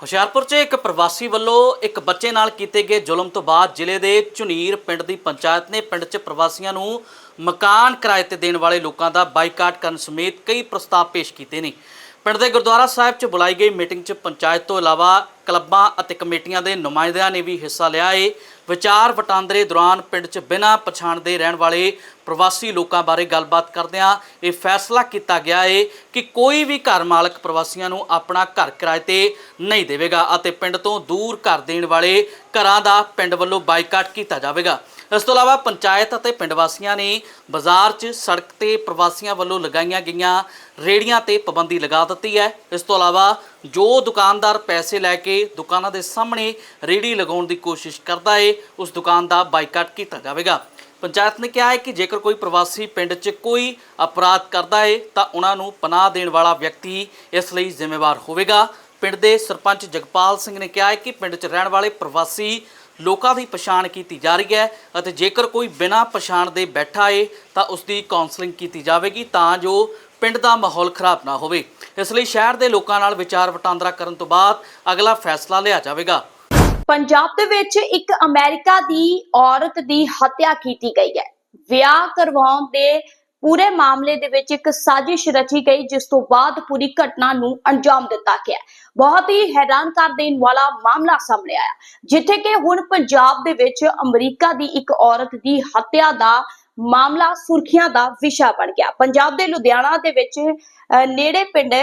ਹੁਸ਼ਿਆਰਪੁਰ 'ਚ ਇੱਕ ਪ੍ਰਵਾਸੀ ਵੱਲੋਂ ਇੱਕ ਬੱਚੇ ਨਾਲ ਕੀਤੇ ਗਏ ਜ਼ੁਲਮ ਤੋਂ ਬਾਅਦ ਜ਼ਿਲ੍ਹੇ ਦੇ ਝੁਨੀਰ ਪਿੰਡ ਦੀ ਪੰਚਾਇਤ ਨੇ ਪਿੰਡ 'ਚ ਪ੍ਰਵਾਸੀਆਂ ਨੂੰ ਮਕਾਨ ਕਿਰਾਏ ਤੇ ਦੇਣ ਵਾਲੇ ਲੋਕਾਂ ਦਾ ਬਾਈਕਾਟ ਕਰਨ ਸਮੇਤ ਕਈ ਪ੍ਰਸਤਾਵ ਪੇਸ਼ ਕੀਤੇ ਨੇ। ਪਿੰਡ ਦੇ ਗੁਰਦੁਆਰਾ ਸਾਹਿਬ 'ਚ ਬੁਲਾਈ ਗਈ ਮੀਟਿੰਗ 'ਚ ਪੰਚਾਇਤ ਤੋਂ ਇਲਾਵਾ ਕਲੱਬਾਂ ਅਤੇ ਕਮੇਟੀਆਂ ਦੇ ਨੁਮਾਇੰਦਿਆਂ ਨੇ ਵੀ ਹਿੱਸਾ ਲਿਆ ਏ। ਵਿਚਾਰ ਵਟਾਂਦਰੇ ਦੌਰਾਨ ਪਿੰਡ 'ਚ ਬਿਨਾਂ ਪਛਾਣ ਦੇ ਰਹਿਣ ਵਾਲੇ ਪ੍ਰਵਾਸੀ ਲੋਕਾਂ ਬਾਰੇ ਗੱਲਬਾਤ ਕਰਦਿਆਂ ਇਹ ਫੈਸਲਾ ਕੀਤਾ ਗਿਆ ਏ ਕਿ ਕੋਈ ਵੀ ਘਰ ਮਾਲਕ ਪ੍ਰਵਾਸੀਆਂ ਨੂੰ ਆਪਣਾ ਘਰ ਕਿਰਾਏ ਤੇ ਨਹੀਂ ਦੇਵੇਗਾ ਅਤੇ ਪਿੰਡ ਤੋਂ ਦੂਰ ਘਰ ਦੇਣ ਵਾਲੇ ਘਰਾਂ ਦਾ ਪਿੰਡ ਵੱਲੋਂ ਬਾਈਕਾਟ ਕੀਤਾ ਜਾਵੇਗਾ। ਇਸ ਤੋਂ ਇਲਾਵਾ ਪੰਚਾਇਤ ਅਤੇ ਪਿੰਡ ਵਾਸੀਆਂ ਨੇ ਬਾਜ਼ਾਰ 'ਚ ਸੜਕ ਤੇ ਪ੍ਰਵਾਸੀਆਂ ਵੱਲੋਂ ਲਗਾਈਆਂ ਗਈਆਂ ਰੇੜੀਆਂ ਤੇ ਪਾਬੰਦੀ ਲਗਾ ਦਿੱਤੀ ਹੈ। ਇਸ ਤੋਂ ਇਲਾਵਾ ਜੋ ਦੁਕਾਨਦਾਰ ਪੈਸੇ ਲੈ ਕੇ ਦੁਕਾਨਾਂ ਦੇ ਸਾਹਮਣੇ ਰੇੜੀ ਲਗਾਉਣ ਦੀ ਕੋਸ਼ਿਸ਼ ਕਰਦਾ ਏ, ਉਸ ਦੁਕਾਨ ਦਾ ਬਾਈਕਾਟ ਕੀਤਾ ਜਾਵੇਗਾ। ਪੰਚਾਇਤ ਨੇ ਕਿਹਾ ਹੈ ਕਿ ਜੇਕਰ ਕੋਈ ਪ੍ਰਵਾਸੀ ਪਿੰਡ 'ਚ ਕੋਈ ਅਪਰਾਧ ਕਰਦਾ ਏ, ਤਾਂ ਉਹਨਾਂ ਨੂੰ ਪਨਾਹ ਦੇਣ ਵਾਲਾ ਵਿਅਕਤੀ ਇਸ ਲਈ ਜ਼ਿੰਮੇਵਾਰ ਹੋਵੇਗਾ। ਪਿੰਡ ਦੇ ਸਰਪੰਚ ਜਗਪਾਲ ਸਿੰਘ ਨੇ ਕਿਹਾ ਹੈ ਕਿ ਪਿੰਡ 'ਚ ਰਹਿਣ ਵਾਲੇ ਪ੍ਰਵਾਸੀ ਲੋਕਾਂ ਦੀ ਪਛਾਣ ਕੀਤੀ ਜਾ ਰਹੀ ਹੈ ਅਤੇ ਜੇਕਰ ਕੋਈ ਬਿਨਾਂ ਪਛਾਣ ਦੇ ਬੈਠਾ ਏ, ਤਾਂ ਉਸ ਦੀ ਕਾਉਂਸਲਿੰਗ ਕੀਤੀ ਜਾਵੇਗੀ ਤਾਂ ਜੋ ਪਿੰਡ ਦਾ ਮਾਹੌਲ ਖਰਾਬ ਨਾ ਹੋਵੇ। ਇਸ ਲਈ ਸ਼ਹਿਰ ਦੇ ਲੋਕਾਂ ਨਾਲ ਵਿਚਾਰ ਵਟਾਂਦਰਾ ਕਰਨ ਤੋਂ ਬਾਅਦ ਅਗਲਾ ਫੈਸਲਾ ਲਿਆ ਜਾਵੇਗਾ। ਪੰਜਾਬ ਦੇ ਵਿੱਚ ਇੱਕ ਅਮਰੀਕਾ ਦੀ ਔਰਤ ਦੀ ਹੱਤਿਆ ਕੀਤੀ ਗਈ ਹੈ। ਵਿਆਹ ਕਰਵਾਉਣ ਦੇ ਪੂਰੇ ਮਾਮਲੇ ਦੇ ਵਿੱਚ ਇੱਕ ਸਾਜ਼ਿਸ਼ ਰਚੀ ਗਈ, ਜਿਸ ਤੋਂ ਬਾਅਦ ਪੂਰੀ ਘਟਨਾ ਨੂੰ ਅੰਜਾਮ ਦਿੱਤਾ ਗਿਆ। ਬਹੁਤ ਹੀ ਹੈਰਾਨ ਕਰ ਦੇਣ ਵਾਲਾ ਮਾਮਲਾ ਸਾਹਮਣੇ ਆਇਆ। ਜਿੱਥੇ ਕਿ ਹੁਣ ਪੰਜਾਬ ਦੇ ਵਿੱਚ ਅਮਰੀਕਾ ਦੀ ਇੱਕ ਔਰਤ ਦੀ ਹੱਤਿਆ ਦਾ ਮਾਮਲਾ ਸੁਰਖੀਆਂ ਦਾ ਵਿਸ਼ਾ ਬਣ ਗਿਆ। ਪੰਜਾਬ ਦੇ ਲੁਧਿਆਣਾ ਦੇ ਵਿੱਚ ਅਹ, ਨੇੜੇ ਪਿੰਡ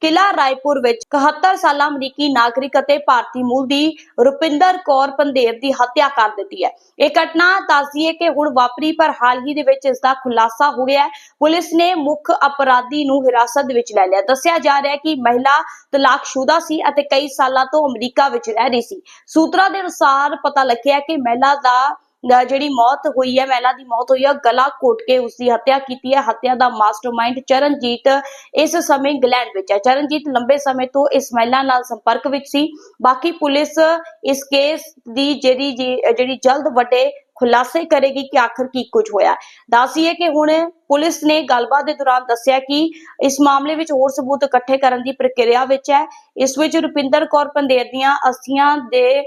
ਕਿਲਾ ਰਾਏਪੁਰ ਵਿੱਚ 71 ਸਾਲਾ ਅਮਰੀਕੀ ਨਾਗਰਿਕ ਅਤੇ ਭਾਰਤੀ ਮੂਲ ਦੀ ਰੁਪਿੰਦਰ ਕੌਰ ਪੰਧੇਰ ਦੀ ਹੱਤਿਆ ਕਰ ਦਿੱਤੀ ਹੈ। ਇਹ ਘਟਨਾ ਦੱਸਦੀ ਕਿ ਹੁਣ ਵਾਪਰੀ, ਪਰ ਹਾਲ ਹੀ ਦੇ ਵਿੱਚ ਇਸ ਦਾ ਖੁਲਾਸਾ ਹੋ ਗਿਆ ਹੈ। ਪੁਲਿਸ ਨੇ ਮੁੱਖ ਅਪਰਾਧੀ ਨੂੰ ਹਿਰਾਸਤ ਵਿੱਚ ਲੈ ਲਿਆ। ਦੱਸਿਆ ਜਾ ਰਿਹਾ ਹੈ ਕਿ ਮਹਿਲਾ ਤਲਾਕਸ਼ੁਦਾ ਸੀ ਅਤੇ ਕਈ ਸਾਲਾਂ ਤੋਂ ਅਮਰੀਕਾ ਵਿੱਚ ਰਹਿ ਰਹੀ ਸੀ। ਸੂਤਰਾਂ ਦੇ ਅਨੁਸਾਰ ਪਤਾ ਲੱਗਿਆ ਕਿ ਮਹਿਲਾ ਦਾ ਜਿਹੜੀ ਮੌਤ ਹੋਈ ਹੈ, ਮਹਿਲਾ ਦੀ ਮੌਤ ਹੋਈ ਹੈ, ਗਲਾ ਘੋਟ ਕੇ ਉਸ ਦੀ ਹੱਤਿਆ ਕੀਤੀ ਹੈ। ਹੱਤਿਆ ਦਾ ਮਾਸਟਰਮਾਈਂਡ ਚਰਨਜੀਤ ਇਸ ਸਮੇਂ ਇੰਗਲੈਂਡ ਵਿੱਚ ਹੈ। ਚਰਨਜੀਤ ਲੰਬੇ ਸਮੇਂ ਤੋਂ ਇਸ ਮਹਿਲਾ ਨਾਲ ਸੰਪਰਕ ਵਿੱਚ ਸੀ। ਬਾਕੀ ਪੁਲਿਸ ਇਸ ਕੇਸ ਦੀ ਜਿਹੜੀ ਜਿਹੜੀ ਜਲਦ ਵੱਡੇ ਖੁਲਾਸੇ ਕਰੇਗੀ ਕਿ ਆਖਰ ਕੀ ਕੁਝ ਹੋਇਆ ਦੱਸੀਏ ਕਿ ਹੁਣ ਪੁਲਿਸ ਨੇ ਗੱਲਬਾਤ ਦੇ ਦੌਰਾਨ ਦੱਸਿਆ ਕਿ ਇਸ ਮਾਮਲੇ ਵਿੱਚ ਹੋਰ ਸਬੂਤ ਇਕੱਠੇ ਕਰਨ ਦੀ ਪ੍ਰਕਿਰਿਆ ਵਿੱਚ ਹੈ। ਇਸ ਵਿੱਚ ਰੁਪਿੰਦਰ ਕੌਰ ਪੰਦੇਰ ਦੀਆਂ ਅਸਥੀਆਂ ਦੇ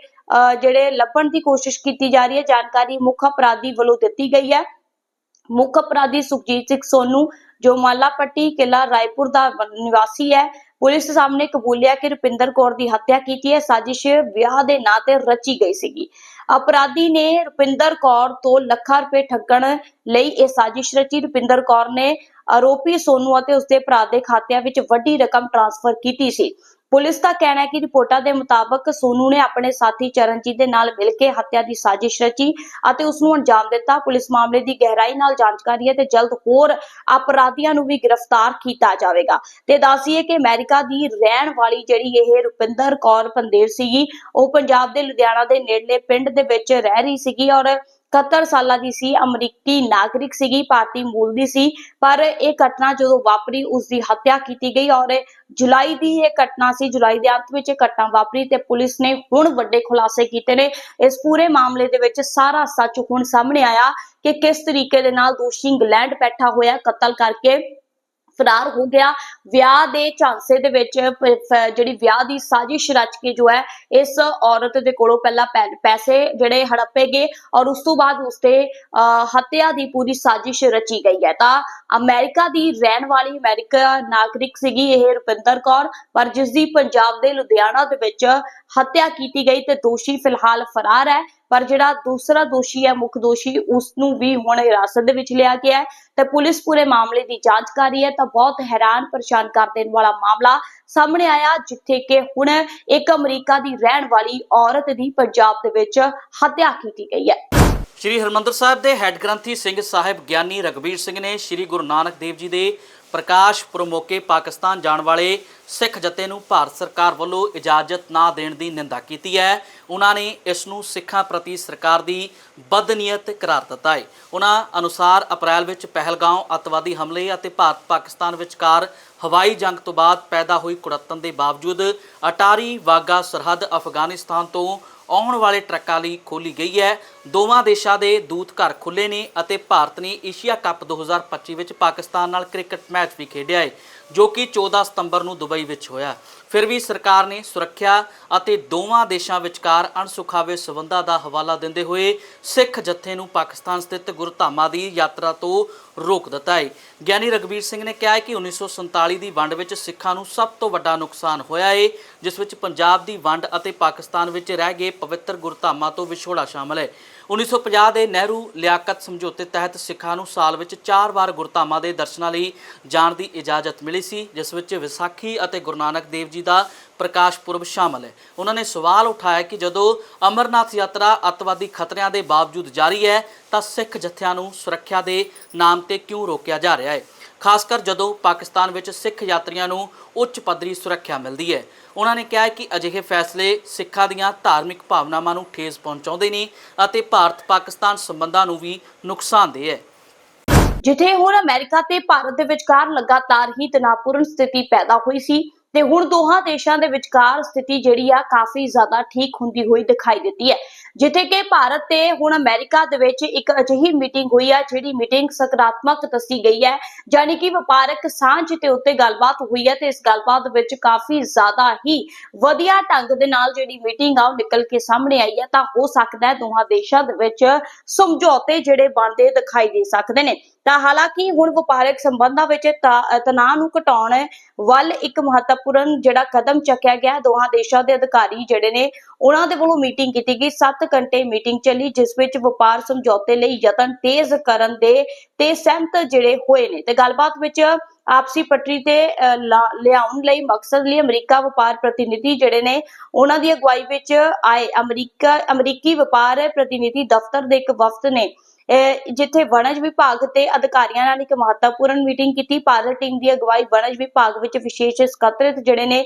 ਜਿਹੜੇ ਲੱਭਣ ਦੀ ਕੋਸ਼ਿਸ਼ ਕੀਤੀ ਜਾ ਰਹੀ ਹੈ, ਜਾਣਕਾਰੀ ਮੁੱਖ ਅਪਰਾਧੀ ਵੱਲੋਂ ਦਿੱਤੀ ਗਈ ਹੈ। ਮੁੱਖ ਅਪਰਾਧੀ ਸੁਖਜੀਤ ਸਿੰਘ ਸੋਨੂ, ਜੋ ਮਾਲਾ ਕਿਲਾ ਰਾਏਪੁਰ ਦਾ ਨਿਵਾਸੀ ਹੈ, ਪੁਲਿਸ ਸਾਹਮਣੇ ਕਬੂਲਿਆ ਕਿ ਰੁਪਿੰਦਰ ਕੌਰ ਦੀ ਹੱਤਿਆ ਕੀਤੀ ਹੈ। ਸਾਜ਼ਿਸ਼ ਵਿਆਹ ਦੇ ਨਾਂ ਤੇ ਰਚੀ ਗਈ ਸੀਗੀ। ਅਪਰਾਧੀ ਨੇ ਰੁਪਿੰਦਰ ਕੌਰ ਤੋਂ ਲੱਖਾਂ ਰੁਪਏ ਠੱਗਣ ਲਈ ਇਹ ਸਾਜ਼ਿਸ਼ ਰਚੀ। ਰੁਪਿੰਦਰ ਕੌਰ ਨੇ ਆਰੋਪੀ ਸੋਨੂ ਅਤੇ ਉਸਦੇ ਭਰਾ ਦੇ ਖਾਤਿਆਂ ਵਿੱਚ ਵੱਡੀ ਰਕਮ ਟ੍ਰਾਂਸਫਰ ਕੀਤੀ ਸੀ। ਪੁਲਿਸ ਦਾ ਕਹਿਣਾ ਹੈ ਕਿ ਰਿਪੋਰਟਾਂ ਦੇ ਮੁਤਾਬਕ ਸੋਨੂ ਨੇ ਆਪਣੇ ਸਾਥੀ ਚਰਨਜੀਤ ਦੇ ਨਾਲ ਮਿਲ ਕੇ ਹੱਤਿਆ ਦੀ ਸਾਜ਼ਿਸ਼ ਰਚੀ ਅਤੇ ਉਸ ਨੂੰ ਅੰਜਾਮ ਦਿੱਤਾ। ਪੁਲਿਸ ਮਾਮਲੇ ਦੀ ਗਹਿਰਾਈ ਨਾਲ ਜਾਂਚ ਕਰ ਰਹੀ ਹੈ ਤੇ ਜਲਦ ਹੋਰ ਅਪਰਾਧੀਆਂ ਨੂੰ ਵੀ ਗ੍ਰਿਫਤਾਰ ਕੀਤਾ ਜਾਵੇਗਾ। ਤੇ ਦੱਸੀਏ ਕਿ ਅਮਰੀਕਾ ਦੀ ਰਹਿਣ ਵਾਲੀ ਜਿਹੜੀ ਇਹ ਰੁਪਿੰਦਰ ਕੌਰ ਪੰਦੇਰ ਸੀਗੀ, ਉਹ ਪੰਜਾਬ ਦੇ ਲੁਧਿਆਣਾ ਦੇ ਨੇੜਲੇ ਪਿੰਡ ਦੇ ਵਿੱਚ ਰਹਿ ਰਹੀ ਸੀਗੀ ਔਰ 71 ਸਾਲਾਂ ਦੀ ਸੀ, ਅਮਰੀਕੀ ਨਾਗਰਿਕ ਸੀਗੀ, ਭਾਰਤੀ ਮੂਲ ਦੀ ਸੀ, ਪਰ ਇਹ ਘਟਨਾ ਜਦੋਂ ਵਾਪਰੀ ਉਸ ਦੀ ਹੱਤਿਆ ਕੀਤੀ ਗਈ ਔਰ ਜੁਲਾਈ ਦੀ ਇਹ ਘਟਨਾ ਸੀ, ਜੁਲਾਈ ਦੇ ਅੰਤ ਵਿੱਚ ਇਹ ਘਟਨਾ ਵਾਪਰੀ ਤੇ ਪੁਲਿਸ ਨੇ ਹੁਣ ਵੱਡੇ ਖੁਲਾਸੇ ਕੀਤੇ ਨੇ। ਇਸ ਪੂਰੇ ਮਾਮਲੇ ਦੇ ਵਿੱਚ ਸਾਰਾ ਸੱਚ ਹੁਣ ਸਾਹਮਣੇ ਆਇਆ ਕਿ ਕਿਸ ਤਰੀਕੇ ਦੇ ਨਾਲ ਦੋਸ਼ੀ ਇੰਗਲੈਂਡ ਬੈਠਾ ਹੋਇਆ, ਕਤਲ ਕਰਕੇ ਫਰਾਰ ਹੋ ਗਿਆ। ਵਿਆਹ ਦੇ ਝਾਂਸੇ ਦੇ ਵਿੱਚ ਜਿਹੜੀ ਵਿਆਹ ਦੀ ਸਾਜ਼ਿਸ਼ ਰਚ ਕੇ ਜੋ ਹੈ ਇਸ ਔਰਤ ਦੇ ਕੋਲੋਂ ਪਹਿਲਾਂ ਪੈ- ਪੈਸੇ ਜਿਹੜੇ ਹੜੱਪੇ ਗਏ ਔਰ ਉਸ ਤੋਂ ਬਾਅਦ ਉਸ ਅਹ, ਹੱਤਿਆ ਦੀ ਪੂਰੀ ਸਾਜ਼ਿਸ਼ ਰਚੀ ਗਈ ਹੈ। ਤਾਂ ਅਮਰੀਕਾ ਦੀ ਰਹਿਣ ਵਾਲੀ ਅਮਰੀਕਾ ਨਾਗਰਿਕ ਸੀਗੀ ਇਹ ਰੁਪਿੰਦਰ ਕੌਰ ਪਰ ਜਿਸ ਦੀ ਪੰਜਾਬ ਦੇ ਲੁਧਿਆਣਾ ਦੇ ਵਿੱਚ ਹੱਤਿਆ ਕੀਤੀ ਗਈ ਤੇ ਦੋਸ਼ੀ ਫਿਲਹਾਲ ਫਰਾਰ ਹੈ। ਪਰ ਜਿਹੜਾ ਦੂਸਰਾ ਦੋਸ਼ੀ ਹੈ, ਮੁੱਖ ਦੋਸ਼ੀ ਉਸ ਨੂੰ ਵੀ ਹੁਣ ਹਿਰਾਸਤ ਦੇ ਵਿੱਚ ਲਿਆ ਗਿਆ ਹੈ। ਤੇ ਪੁਲਿਸ ਪੂਰੇ ਮਾਮਲੇ ਦੀ ਜਾਂਚ ਕਰ ਰਹੀ ਹੈ ਤਾਂ ਬਹੁਤ ਹੈਰਾਨ, ਪਰੇਸ਼ਾਨ ਕਰ ਦੇਣ ਵਾਲਾ ਮਾਮਲਾ ਸਾਹਮਣੇ ਆਇਆ, ਜਿੱਥੇ ਕਿ ਹੁਣ ਇੱਕ ਅਮਰੀਕਾ ਦੀ ਰਹਿਣ ਵਾਲੀ ਔਰਤ ਦੀ ਪੰਜਾਬ ਦੇ ਵਿੱਚ ਹੱਤਿਆ ਕੀਤੀ ਗਈ ਹੈ। ਸ਼੍ਰੀ ਹਰਮੰਦਰ ਸਾਹਿਬ ਦੇ ਹੈੱਡ ਗ੍ਰੰਥੀ ਸਿੰਘ ਸਾਹਿਬ ਗਿਆਨੀ ਰਗਵੀਰ ਸਿੰਘ ਨੇ ਸ਼੍ਰੀ ਗੁਰੂ ਨਾਨਕ ਦੇਵ ਜੀ ਦੇ ਪ੍ਰਕਾਸ਼ ਪੁਰਬ ਮੌਕੇ ਪਾਕਿਸਤਾਨ ਜਾਣ ਵਾਲੇ ਸਿੱਖ ਜੱਤੇ ਨੂੰ ਭਾਰਤ ਸਰਕਾਰ ਵੱਲੋਂ ਇਜਾਜ਼ਤ ਨਾ ਦੇਣ ਦੀ ਨਿੰਦਾ ਕੀਤੀ ਹੈ। ਉਹਨਾਂ ਨੇ ਇਸ ਨੂੰ ਸਿੱਖਾਂ ਪ੍ਰਤੀ ਸਰਕਾਰ ਦੀ ਬਦਨੀਅਤ ਕਰਾਰ ਦਿੱਤਾ ਹੈ। ਉਹਨਾਂ ਅਨੁਸਾਰ ਅਪ੍ਰੈਲ ਵਿੱਚ ਪਹਿਲਗਾਂਵ ਅੱਤਵਾਦੀ ਹਮਲੇ ਅਤੇ ਭਾਰਤ ਪਾਕਿਸਤਾਨ ਵਿਚਕਾਰ ਹਵਾਈ ਜੰਗ ਤੋਂ ਬਾਅਦ ਪੈਦਾ ਹੋਈ ਕੁੜੱਤਣ ਦੇ ਬਾਵਜੂਦ ਅਟਾਰੀ ਵਾਗਾ ਸਰਹੱਦ ਅਫਗਾਨਿਸਤਾਨ ਤੋਂ ਆਉਣ ਵਾਲੇ ਟਰੱਕਾਂ ਲਈ ਖੋਲੀ ਗਈ ਹੈ। ਦੋਵਾਂ ਦੇਸ਼ਾਂ ਦੇ ਦੂਤ ਘਰ ਖੁੱਲੇ ਨੇ ਅਤੇ ਭਾਰਤ ਨੇ ਏਸ਼ੀਆ ਕੱਪ 2025 ਵਿੱਚ ਪਾਕਿਸਤਾਨ ਨਾਲ ਕ੍ਰਿਕਟ ਮੈਚ ਵੀ ਖੇਡਿਆ ਹੈ ਜੋ ਕਿ 14 ਸਤੰਬਰ ਨੂੰ ਦੁਬਈ ਵਿੱਚ ਹੋਇਆ। ਫਿਰ ਵੀ ਸਰਕਾਰ ਨੇ ਸੁਰੱਖਿਆ ਅਤੇ ਦੋਵਾਂ ਦੇਸ਼ਾਂ ਵਿਚਕਾਰ ਅਣਸੁਖਾਵੇ ਸਬੰਧਾਂ ਦਾ ਹਵਾਲਾ ਦਿੰਦੇ ਹੋਏ ਸਿੱਖ ਜਥੇ ਨੂੰ ਪਾਕਿਸਤਾਨ ਸਥਿਤ ਗੁਰਧਾਮਾਂ ਦੀ ਯਾਤਰਾ ਤੋਂ ਰੋਕ ਦਿੱਤਾ ਹੈ ਗਿਆਨੀ ਰਗਵੀਰ ਸਿੰਘ ਨੇ ਕਿਹਾ ਹੈ ਕਿ 1947 ਦੀ ਵੰਡ ਵਿੱਚ ਸਿੱਖਾਂ ਨੂੰ ਸਭ ਤੋਂ ਵੱਡਾ ਨੁਕਸਾਨ ਹੋਇਆ ਹੈ ਜਿਸ ਵਿੱਚ ਪੰਜਾਬ ਦੀ ਵੰਡ ਅਤੇ ਪਾਕਿਸਤਾਨ ਵਿੱਚ ਰਹਿ ਗਏ ਪਵਿੱਤਰ ਗੁਰਧਾਮਾਂ ਤੋਂ ਵਿਛੋੜਾ ਸ਼ਾਮਲ ਹੈ। 1950 ਦੇ ਨਹਿਰੂ ਲਿਆਕਤ ਸਮਝੌਤੇ ਤਹਿਤ ਸਿੱਖਾਂ ਨੂੰ ਸਾਲ ਵਿੱਚ 4 ਵਾਰ ਗੁਰਧਾਮਾਂ ਦੇ ਦਰਸ਼ਨਾਂ ਲਈ ਜਾਣ ਦੀ ਇਜਾਜ਼ਤ ਮਿਲੀ ਸੀ, ਜਿਸ ਵਿੱਚ ਵਿਸਾਖੀ ਅਤੇ ਗੁਰੂ ਨਾਨਕ ਦੇਵ ਜੀ ਦਾ ਪ੍ਰਕਾਸ਼ ਪੁਰਬ ਸ਼ਾਮਲ ਹੈ। ਉਹਨਾਂ ਨੇ ਸਵਾਲ ਉਠਾਇਆ ਕਿ ਜਦੋਂ ਅਮਰਨਾਥ ਯਾਤਰਾ ਅੱਤਵਾਦੀ ਖਤਰਿਆਂ ਦੇ ਬਾਵਜੂਦ ਜਾਰੀ ਹੈ, ਤਾਂ ਸਿੱਖ ਜਥਿਆਂ ਨੂੰ ਸੁਰੱਖਿਆ ਦੇ ਨਾਮ ਤੇ ਕਿਉਂ ਰੋਕਿਆ ਜਾ ਰਿਹਾ ਹੈ? ਖਾਸ ਕਰ ਜਦੋਂ ਪਾਕਿਸਤਾਨ ਵਿੱਚ ਸਿੱਖ ਯਾਤਰੀਆਂ ਨੂੰ ਉੱਚ ਪੱਧਰੀ ਸੁਰੱਖਿਆ ਮਿਲਦੀ ਹੈ। ਉਹਨਾਂ ਨੇ ਕਿਹਾ ਕਿ ਅਜਿਹੇ ਫੈਸਲੇ ਸਿੱਖਾਂ ਦੀਆਂ ਧਾਰਮਿਕ ਭਾਵਨਾਵਾਂ ਨੂੰ ਠੇਸ ਪਹੁੰਚਾਉਂਦੇ ਨੇ ਅਤੇ ਭਾਰਤ ਪਾਕਿਸਤਾਨ ਸੰਬੰਧਾਂ ਨੂੰ ਵੀ ਨੁਕਸਾਨਦੇਹ ਹੈ। ਜਿੱਥੇ ਹੁਣ ਅਮਰੀਕਾ ਤੇ ਭਾਰਤ ਦੇ ਵਿਚਕਾਰ ਲਗਾਤਾਰ ਹੀ ਤਣਾਅਪੂਰਨ ਸਥਿਤੀ ਪੈਦਾ ਹੋਈ ਸੀ ਤੇ ਹੁਣ ਦੋਹਾਂ ਦੇਸ਼ਾਂ ਦੇ ਵਿਚਕਾਰ ਸਥਿਤੀ ਜਿਹੜੀ ਆ ਕਾਫੀ ਜ਼ਿਆਦਾ ਠੀਕ ਹੁੰਦੀ ਹੋਈ ਦਿਖਾਈ ਦਿੱਤੀ ਹੈ। ਜਿੱਥੇ ਕਿ ਭਾਰਤ ਤੇ ਹੁਣ ਅਮਰੀਕਾ ਦੇ ਵਿੱਚ ਇੱਕ ਅਜਿਹੀ ਮੀਟਿੰਗ ਹੋਈ ਹੈ ਜਿਹੜੀ ਮੀਟਿੰਗ ਸਕਾਰਾਤਮਕ ਦੱਸੀ ਗਈ ਹੈ। ਯਾਨੀ ਕਿ ਵਪਾਰਕ ਸਾਂਝ ਤੇ ਉੱਤੇ ਗੱਲਬਾਤ ਹੋਈ ਹੈ ਤੇ ਇਸ ਗੱਲਬਾਤ ਵਿੱਚ ਕਾਫੀ ਜ਼ਿਆਦਾ ਹੀ ਵਧੀਆ ਢੰਗ ਦੇ ਨਾਲ ਜਿਹੜੀ ਮੀਟਿੰਗ ਆ, ਉਹ ਨਿਕਲ ਕੇ ਸਾਹਮਣੇ ਆਈ ਹੈ। ਤਾਂ ਹੋ ਸਕਦਾ ਹੈ ਦੋਹਾਂ ਦੇਸ਼ਾਂ ਦੇ ਵਿੱਚ ਸਮਝੌਤੇ ਜਿਹੜੇ ਬਣਦੇ ਦਿਖਾਈ ਦੇ ਸਕਦੇ ਨੇ। ਤਾਂ ਹਾਲਾਂਕਿ ਹੁਣ ਵਪਾਰਕ ਸੰਬੰਧਾਂ ਵਿੱਚ ਤਣਾਅ ਨੂੰ ਘਟਾਉਣ ਵੱਲ ਇੱਕ ਮਹੱਤਵਪੂਰਨ ਜਿਹੜਾ ਕਦਮ ਚੱਕਿਆ ਗਿਆ ਦੋਹਾਂ ਦੇਸ਼ਾਂ ਦੇ ਅਧਿਕਾਰੀ ਜਿਹੜੇ ਨੇ ਉਹਨਾਂ ਦੇ ਵੱਲੋਂ ਮੀਟਿੰਗ ਕੀਤੀ ਗਈ 7 ਘੰਟੇ ਮੀਟਿੰਗ ਚੱਲੀ, ਜਿਸ ਵਿੱਚ ਵਪਾਰ ਸਮਝੌਤੇ ਲਈ ਯਤਨ ਤੇਜ਼ ਕਰਨ ਦੇ ਤੇ ਸਹਿਮਤ ਜਿਹੜੇ ਹੋਏ ਨੇ। ਤੇ ਗੱਲਬਾਤ ਵਿੱਚ ਆਪਸੀ ਪਟਰੀ ਤੇ ਲਾ- ਲਿਆਉਣ ਲਈ ਮਕਸਦ ਲਈ ਅਮਰੀਕਾ ਵਪਾਰ ਪ੍ਰਤੀਨਿਧੀ ਜਿਹੜੇ ਨੇ, ਉਹਨਾਂ ਦੀ ਅਗਵਾਈ ਵਿੱਚ ਆਏ ਅਮਰੀਕਾ, ਅਮਰੀਕੀ ਵਪਾਰ ਪ੍ਰਤੀਨਿਧੀ ਦਫ਼ਤਰ ਦੇ ਇੱਕ ਵਫਦ ਨੇ ਜਿੱਥੇ ਵਣਜ ਵਿਭਾਗ ਤੇ ਅਧਿਕਾਰੀਆਂ ਨਾਲ ਇੱਕ ਮਹੱਤਵਪੂਰਨ ਮੀਟਿੰਗ ਕੀਤੀ ਭਾਰਤ ਟੀਮ ਦੀ ਅਗਵਾਈ ਵਣਜ ਵਿਭਾਗ ਵਿੱਚ ਵਿਸ਼ੇਸ਼ ਸਕੱਤਰਤ ਜਿਹੜੇ ਨੇ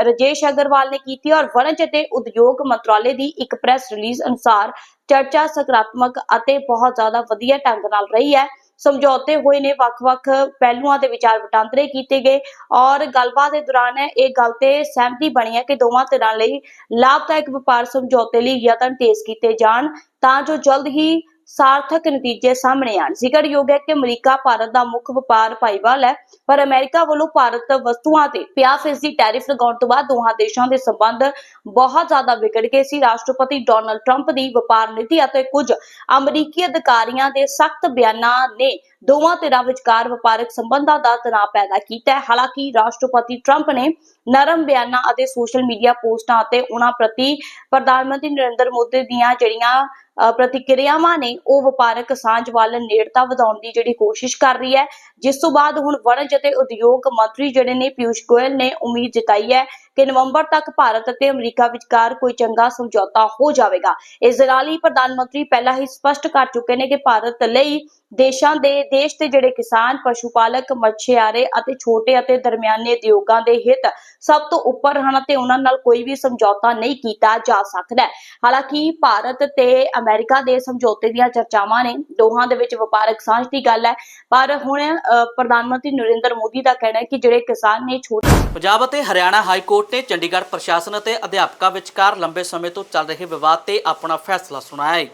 ਰਜੇਸ਼ ਅਗਰਵਾਲ ਨੇ ਕੀਤੀ ਔਰ ਵਣਜ ਅਤੇ ਉਦਯੋਗ ਮੰਤਰਾਲੇ ਦੀ ਇੱਕ ਪ੍ਰੈਸ ਰਿਲੀਜ਼ ਅਨੁਸਾਰ ਚਰਚਾ ਸਕਾਰਾਤਮਕ ਅਤੇ ਬਹੁਤ ਜ਼ਿਆਦਾ ਵਧੀਆ ਢੰਗ ਨਾਲ ਰਹੀ ਹੈ। ਸਮਝੌਤੇ ਹੋਏ ਨੇ, ਵੱਖ-ਵੱਖ ਪਹਿਲੂਆਂ ਦੇ ਵਿਚਾਰ ਵਟਾਂਦਰੇ ਕੀਤੇ ਗਏ ਔਰ ਗੱਲਬਾਤ ਦੇ ਦੌਰਾਨ ਇਹ ਗੱਲ ਤੇ ਸਹਿਮਤੀ ਬਣੀ ਹੈ ਕਿ ਦੋਵਾਂ ਧਿਰਾਂ ਲਈ ਲਾਭਦਾਇਕ ਵਪਾਰ ਸਮਝੌਤੇ ਲਈ ਯਤਨ ਤੇਜ਼ ਕੀਤੇ ਜਾਣ ਤਾਂ ਜੋ ਜਲਦ ਹੀ ਸਾਰਥਕ ਨਤੀਜੇ ਸਾਹਮਣੇ ਆਣ ਜ਼ਿਕਰਯੋਗ ਹੈ ਕਿ ਅਮਰੀਕਾ, ਭਾਰਤ ਦਾ ਮੁੱਖ ਵਪਾਰ ਭਾਈਵਾਲ ਹੈ, ਪਰ ਅਮਰੀਕਾ ਵੱਲੋਂ ਭਾਰਤ ਵਸਤੂਆਂ ਤੇ 50% ਟੈਰਿਫ ਲਗਾਉਣ ਤੋਂ ਬਾਅਦ ਦੋਹਾਂ ਦੇਸ਼ਾਂ ਦੇ ਸੰਬੰਧ ਬਹੁਤ ਜ਼ਿਆਦਾ ਵਿਗੜ ਗਏ ਸੀ। ਰਾਸ਼ਟਰਪਤੀ ਡੋਨਲਡ ਟਰੰਪ ਦੀ ਵਪਾਰ ਨੀਤੀ ਅਤੇ ਕੁਝ ਅਮਰੀਕੀ ਅਧਿਕਾਰੀਆਂ ਦੇ ਸਖਤ ਬਿਆਨਾਂ ਨੇ ਦੋਵਾਂ ਧਿਰਾਂ ਵਿਚਕਾਰ ਵਪਾਰਕ ਸੰਬੰਧਾਂ ਦਾ ਤਣਾਅ ਪੈਦਾ ਕੀਤਾ ਹੈ। ਹਾਲਾਂਕਿ ਰਾਸ਼ਟਰਪਤੀ ਟਰੰਪ ਨੇ ਨਰਮ ਬਿਆਨਾਂ ਅਤੇ ਸੋਸ਼ਲ ਮੀਡੀਆ ਪੋਸਟਾਂ ਅਤੇ ਉਹਨਾਂ ਪ੍ਰਤੀ ਪ੍ਰਧਾਨ ਮੰਤਰੀ ਨਰਿੰਦਰ ਮੋਦੀ ਦੀਆਂ ਜਿਹੜੀਆਂ ਪ੍ਰਤੀਕਿਰਿਆਵਾਂ ਨੇ, ਉਹ ਵਪਾਰਕ ਸਾਂਝ ਵੱਲ ਨੇੜਤਾ ਵਧਾਉਣ ਦੀ ਜਿਹੜੀ ਕੋਸ਼ਿਸ਼ ਕਰ ਰਹੀ ਹੈ। ਜਿਸ ਤੋਂ ਬਾਅਦ ਹੁਣ ਵਣਜ ਅਤੇ ਉਦਯੋਗ ਮੰਤਰੀ ਜਿਹੜੇ ਨੇ, ਪਿਊਸ਼ ਗੋਇਲ ਨੇ ਉਮੀਦ ਜਤਾਈ ਹੈ ਕਿ ਨਵੰਬਰ ਤੱਕ ਭਾਰਤ ਅਤੇ ਅਮਰੀਕਾ ਵਿਚਕਾਰ ਕੋਈ ਚੰਗਾ ਸਮਝੌਤਾ ਹੋ ਜਾਵੇਗਾ। ਇਸ ਦੇ ਨਾਲ ਹੀ ਪ੍ਰਧਾਨ ਮੰਤਰੀ ਪਹਿਲਾਂ ਹੀ ਸਪਸ਼ਟ ਕਰ ਚੁੱਕੇ ਨੇ ਕਿ ਭਾਰਤ ਲਈ ਦੇਸ਼ਾਂ ਦੇ ਦੇਸ਼ ਦੇ ਜਿਹੜੇ ਕਿਸਾਨ ਪਸ਼ੂ ਪਾਲਕ ਮੱਛੀਆਰੇ ਅਤੇ ਛੋਟੇ ਅਤੇ ਦਰਮਿਆਨੇ ਉਦਯੋਗਾਂ ਦੇ ਹਿੱਤ ਸਭ ਤੋਂ ਉੱਪਰ ਹਨ ਤੇ ਉਹਨਾਂ ਨਾਲ ਕੋਈ ਵੀ ਸਮਝੌਤਾ ਨਹੀਂ ਕੀਤਾ ਜਾ ਸਕਦਾ। ਹਾਲਾਂਕਿ ਭਾਰਤ ਤੇ ਅਮਰੀਕਾ ਦੇ ਸਮਝੌਤੇ ਦੀਆਂ ਚਰਚਾਵਾਂ ਨੇ ਦੋਹਾਂ ਦੇ ਵਿੱਚ ਵਪਾਰਕ ਸਾਂਝ ਦੀ ਗੱਲ ਹੈ। ਪਰ ਹੁਣ ਅ, ਪ੍ਰਧਾਨ ਮੰਤਰੀ ਨਰਿੰਦਰ ਮੋਦੀ ਦਾ ਕਹਿਣਾ ਹੈ ਕਿ ਜਿਹੜੇ ਕਿਸਾਨ ਨੇ ਛੋਟੇ ਪੰਜਾਬ ਅਤੇ ਹਰਿਆਣਾ ਹਾਈ ਕੋਰਟ ਕੋਰਟ ਨੇ ਚੰਡੀਗੜ੍ਹ ਪ੍ਰਸ਼ਾਸਨ ਅਤੇ ਅਧਿਆਪਕਾਂ ਵਿਚਕਾਰ ਲੰਬੇ ਸਮੇਂ ਤੋਂ ਚੱਲ ਰਹੇ ਵਿਵਾਦ ਤੇ ਆਪਣਾ ਫੈਸਲਾ ਸੁਣਾਇਆ ਹੈ।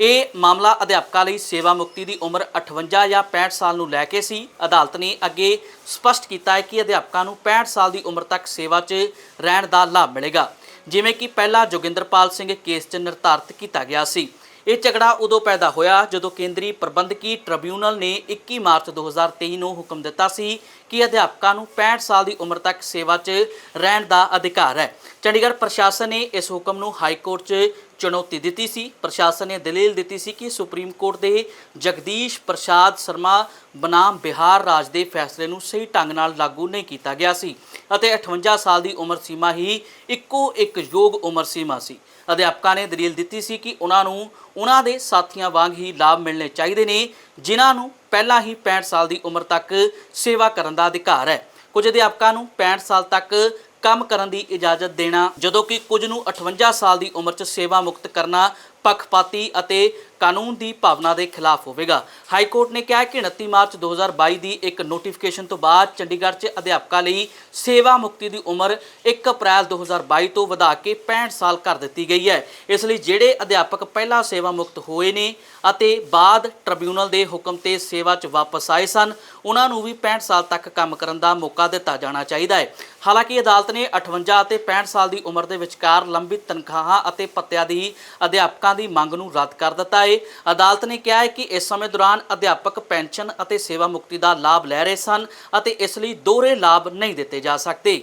ਇਹ ਮਾਮਲਾ ਅਧਿਆਪਕਾਂ ਲਈ ਸੇਵਾ ਮੁਕਤੀ ਦੀ ਉਮਰ 58 ਜਾਂ 65 ਸਾਲ ਨੂੰ ਲੈ ਕੇ ਸੀ। ਅਦਾਲਤ ਨੇ ਅੱਗੇ ਸਪਸ਼ਟ ਕੀਤਾ ਹੈ ਕਿ ਅਧਿਆਪਕਾਂ ਨੂੰ 65 ਸਾਲ ਦੀ ਉਮਰ ਤੱਕ ਸੇਵਾ 'ਚ ਰਹਿਣ ਦਾ ਲਾਭ ਮਿਲੇਗਾ, ਜਿਵੇਂ ਕਿ ਪਹਿਲਾਂ ਜੋਗਿੰਦਰਪਾਲ ਸਿੰਘ ਕੇਸ 'ਚ ਨਿਰਧਾਰਤ ਕੀਤਾ ਗਿਆ ਸੀ। ਇਹ ਝਗੜਾ ਉਦੋਂ ਪੈਦਾ ਹੋਇਆ ਜਦੋਂ ਕੇਂਦਰੀ ਪ੍ਰਬੰਧਕੀ ਟ੍ਰਿਬਿਊਨਲ ਨੇ 21 ਮਾਰਚ 2023 ਨੂੰ ਹੁਕਮ ਦਿੱਤਾ ਸੀ ਕਿ ਅਧਿਆਪਕਾਂ ਨੂੰ 65 ਸਾਲ ਦੀ ਉਮਰ ਤੱਕ ਸੇਵਾ 'ਚ ਰਹਿਣ ਦਾ ਅਧਿਕਾਰ ਹੈ। ਚੰਡੀਗੜ੍ਹ ਪ੍ਰਸ਼ਾਸਨ ਨੇ ਇਸ ਹੁਕਮ ਨੂੰ ਹਾਈ ਕੋਰਟ 'ਚ ਚੁਣੌਤੀ ਦਿੱਤੀ ਸੀ। ਪ੍ਰਸ਼ਾਸਨ ਨੇ ਦਲੀਲ ਦਿੱਤੀ ਸੀ ਕਿ ਸੁਪਰੀਮ ਕੋਰਟ ਦੇ ਜਗਦੀਸ਼ ਪ੍ਰਸਾਦ ਸ਼ਰਮਾ ਬਨਾਮ ਬਿਹਾਰ ਰਾਜ ਦੇ ਫੈਸਲੇ ਨੂੰ ਸਹੀ ਢੰਗ ਨਾਲ ਲਾਗੂ ਨਹੀਂ ਕੀਤਾ ਗਿਆ ਸੀ ਅਤੇ 58 ਸਾਲ ਦੀ ਉਮਰ ਸੀਮਾ ਹੀ ਇੱਕੋ ਇੱਕ ਯੋਗ ਉਮਰ ਸੀਮਾ ਸੀ। ਅਧਿਆਪਕਾਂ ਨੇ ਦਲੀਲ ਦਿੱਤੀ ਸੀ ਕਿ ਉਹਨਾਂ ਨੂੰ ਉਹਨਾਂ ਦੇ ਸਾਥੀਆਂ ਵਾਂਗ ਹੀ ਲਾਭ ਮਿਲਣੇ ਚਾਹੀਦੇ ਨੇ, ਜਿਨ੍ਹਾਂ ਨੂੰ ਪਹਿਲਾਂ ਹੀ 65 ਸਾਲ ਦੀ ਉਮਰ ਤੱਕ ਸੇਵਾ ਕਰਨ ਦਾ ਅਧਿਕਾਰ ਹੈ। ਕੁਝ ਅਧਿਆਪਕਾਂ ਨੂੰ 65 ਸਾਲ ਤੱਕ ਕੰਮ ਕਰਨ ਦੀ ਇਜਾਜ਼ਤ ਦੇਣਾ, ਜਦੋਂ ਕਿ ਕੁਝ ਨੂੰ 58 ਸਾਲ ਦੀ ਉਮਰ 'ਚ ਸੇਵਾ ਮੁਕਤ ਕਰਨਾ ਪੱਖਪਾਤੀ ਅਤੇ ਕਾਨੂੰਨ ਦੀ ਭਾਵਨਾ ਦੇ ਖਿਲਾਫ ਹੋਵੇਗਾ। ਹਾਈ ਕੋਰਟ ਨੇ ਕਿਹਾ ਕਿ 29 ਮਾਰਚ 2022 ਦੀ ਇੱਕ ਨੋਟੀਫਿਕੇਸ਼ਨ ਤੋਂ ਬਾਅਦ ਚੰਡੀਗੜ੍ਹ 'ਚ ਅਧਿਆਪਕਾਂ ਲਈ ਸੇਵਾ ਮੁਕਤੀ ਦੀ ਉਮਰ 1 ਅਪ੍ਰੈਲ 2022 ਤੋਂ ਵਧਾ ਕੇ 65 ਸਾਲ ਕਰ ਦਿੱਤੀ ਗਈ ਹੈ। ਇਸ ਲਈ ਜਿਹੜੇ ਅਧਿਆਪਕ ਪਹਿਲਾਂ ਸੇਵਾ ਮੁਕਤ ਹੋਏ ਨੇ ਅਤੇ ਬਾਅਦ ਟ੍ਰਿਬਿਊਨਲ ਦੇ ਹੁਕਮ ਤੇ ਸੇਵਾ 'ਚ ਵਾਪਸ ਆਏ ਸਨ, ਉਹਨਾਂ ਨੂੰ ਵੀ 65 ਸਾਲ ਤੱਕ ਕੰਮ ਕਰਨ ਦਾ ਮੌਕਾ ਦਿੱਤਾ ਜਾਣਾ ਚਾਹੀਦਾ ਹੈ। ਹਾਲਾਂਕਿ ਅਦਾਲਤ ਨੇ 58 ਅਤੇ 65 ਸਾਲ ਦੀ ਉਮਰ ਦੇ ਵਿਚਕਾਰ ਲੰਬਿਤ ਤਨਖਾਹਾਂ ਅਤੇ ਭੱਤਿਆਂ ਦੀ ਅਧਿਆਪਕਾਂ ਅਧਿਆਪਕਾਂ ਦੀ ਮੰਗ ਨੂੰ ਰੱਦ ਕਰ ਦਿੱਤਾ ਹੈ ਅਦਾਲਤ ਨੇ ਕਿਹਾ ਹੈ ਕਿ ਇਸ ਸਮੇਂ ਦੌਰਾਨ ਅਧਿਆਪਕ ਪੈਨਸ਼ਨ ਅਤੇ ਸੇਵਾ ਮੁਕਤੀ ਦਾ ਲਾਭ ਲੈ ਰਹੇ ਸਨ ਅਤੇ ਇਸ ਲਈ ਦੋਹਰੇ ਲਾਭ ਨਹੀਂ ਦਿੱਤੇ ਜਾ ਸਕਦੇ।